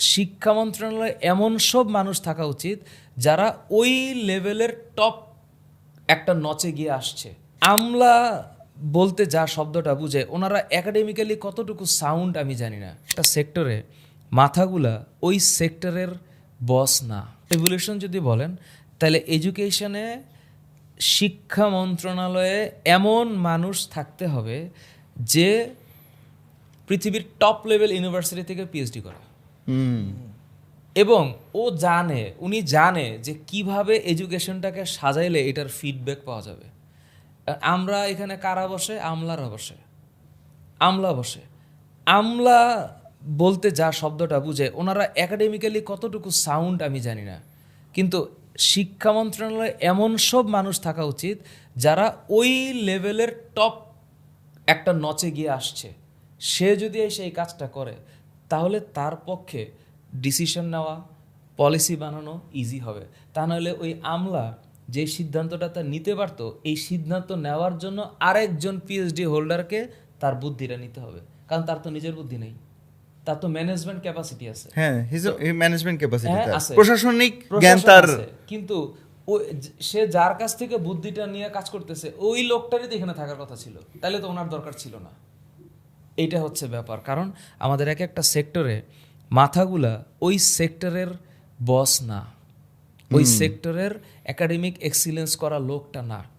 শিক্ষা মন্ত্রণালয়ে এমন সব মানুষ থাকা উচিত যারা ওই লেভেলের টপ একটা নচে গিয়ে আসছে। আমলা বলতে যা শব্দটা বুঝে, ওনারা একাডেমিক্যালি কতটুকু সাউন্ড আমি জানি না। একটা সেক্টরে মাথাগুলা ওই সেক্টরের বস না। রেগুলেশন যদি বলেন, তাহলে এডুকেশনে শিক্ষা মন্ত্রণালয়ে এমন মানুষ থাকতে হবে যে পৃথিবীর টপ লেভেল ইউনিভার্সিটি থেকে পিএইচডি করা। এবং ও জানে, উনি জানে যে কীভাবে এডুকেশনটাকে সাজাইলে এটার ফিডব্যাক পাওয়া যাবে। আমরা এখানে কারা বসে? আমলারা বসে। আমলা বসে। আমলা বলতে যা শব্দটা বুঝে, ওনারা একাডেমিক্যালি কতটুকু সাউন্ড আমি জানি না। কিন্তু শিক্ষা মন্ত্রণালয়ে এমন সব মানুষ থাকা উচিত যারা ওই লেভেলের টপ একটা নচে গিয়ে আসছে। সে যদি এসে এই কাজটা করে তাহলে তার পক্ষে ডিসিশন নেওয়া পলিসি বানানো ইজি হবে। তা নাহলে ওই আমলা যে সিদ্ধান্তটা তার নিতে পারতো এই সিদ্ধান্ত নেওয়ার জন্য আরেকজন পিএইচডি হোল্ডারকে তার বুদ্ধিটা নিতে হবে। কারণ তার তো নিজের বুদ্ধি নেই। তার তো ম্যানেজমেন্ট ক্যাপাসিটি আছে। হ্যাঁ ম্যানেজমেন্ট ক্যাপাসিটি আছে। প্রশাসনিক জ্ঞান তার। কিন্তু ওই সে যার কাছ থেকে বুদ্ধিটা নিয়ে কাজ করতেছে ওই লোকটারই তো এখানে থাকার কথা ছিল। তাহলে তো ওনার দরকার ছিল না। এইটা হচ্ছে ব্যাপার। কারণ আমাদের এক একটা সেক্টরে মাথাগুলা ওই সেক্টরের বস না। ওই সেক্টরের একাডেমিক এক্সিলেন্স করা লোকটা না।